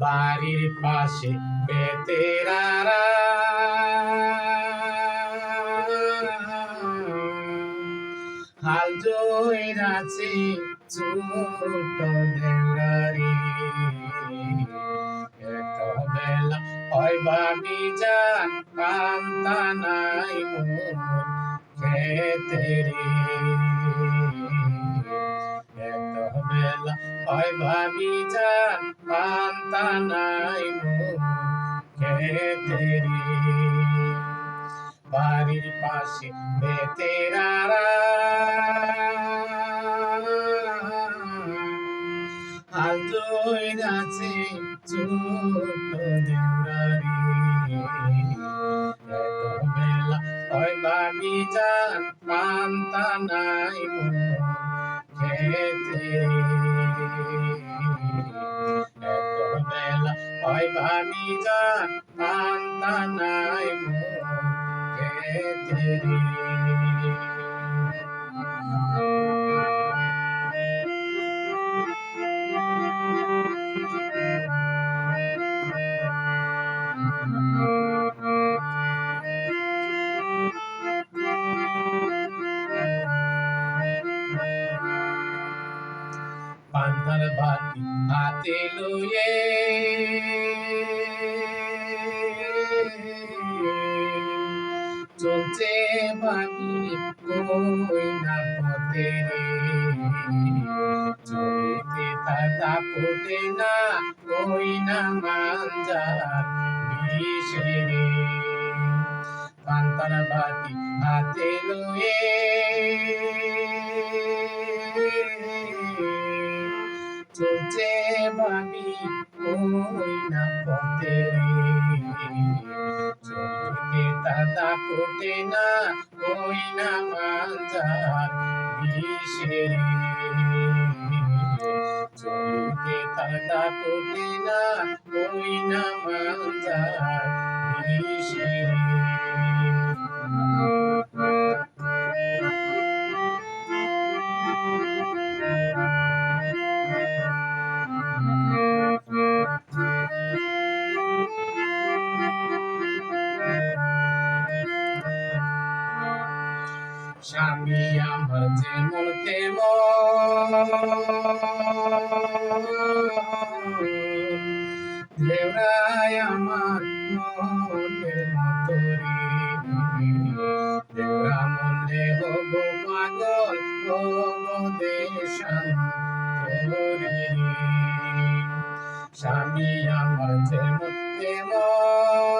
বাড়ির পাশে বেতেরারা হাল জয়রাছে ছোট দেওরারি এত বেলা নাই ভাবি বাড়ির পাশে বেতেরারা হাল ধরে আছে ছোট বেলা হয় ভাবি যান নাই খেতে হয় ভাবি যান কান্তা নাই খেতে রে বাতি হাতে লয়ে। চলছে বাকি কই না পথে চলিতে তাতা ফোটে না কই না মাঞ্জার বিষে রে। পান্তার বাতি হাতে লয়ে। চলছে ভাবি কই না পথে চলতে দাদা কোটে না কই না মাজার বিষে রে। চলতে দাদা কোটে না কই না মাজার বিষে স্বামী আমার যেমন দেওরায় আমার মনের মতো রে দেওরা মনে হব পাগল হব দেশান স্বামী আমার যেমন তেমন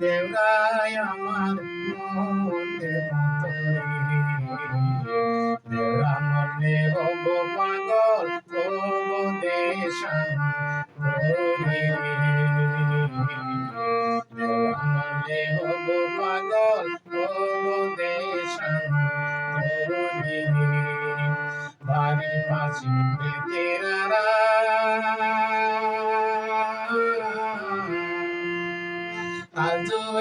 দেওরায় আমার মনের মতো দেওরা মনে হব পাগল, হব মনে হব পাগল, হব দেশান রে বাড়ির পাশে বেতেরারা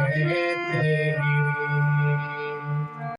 रहे थे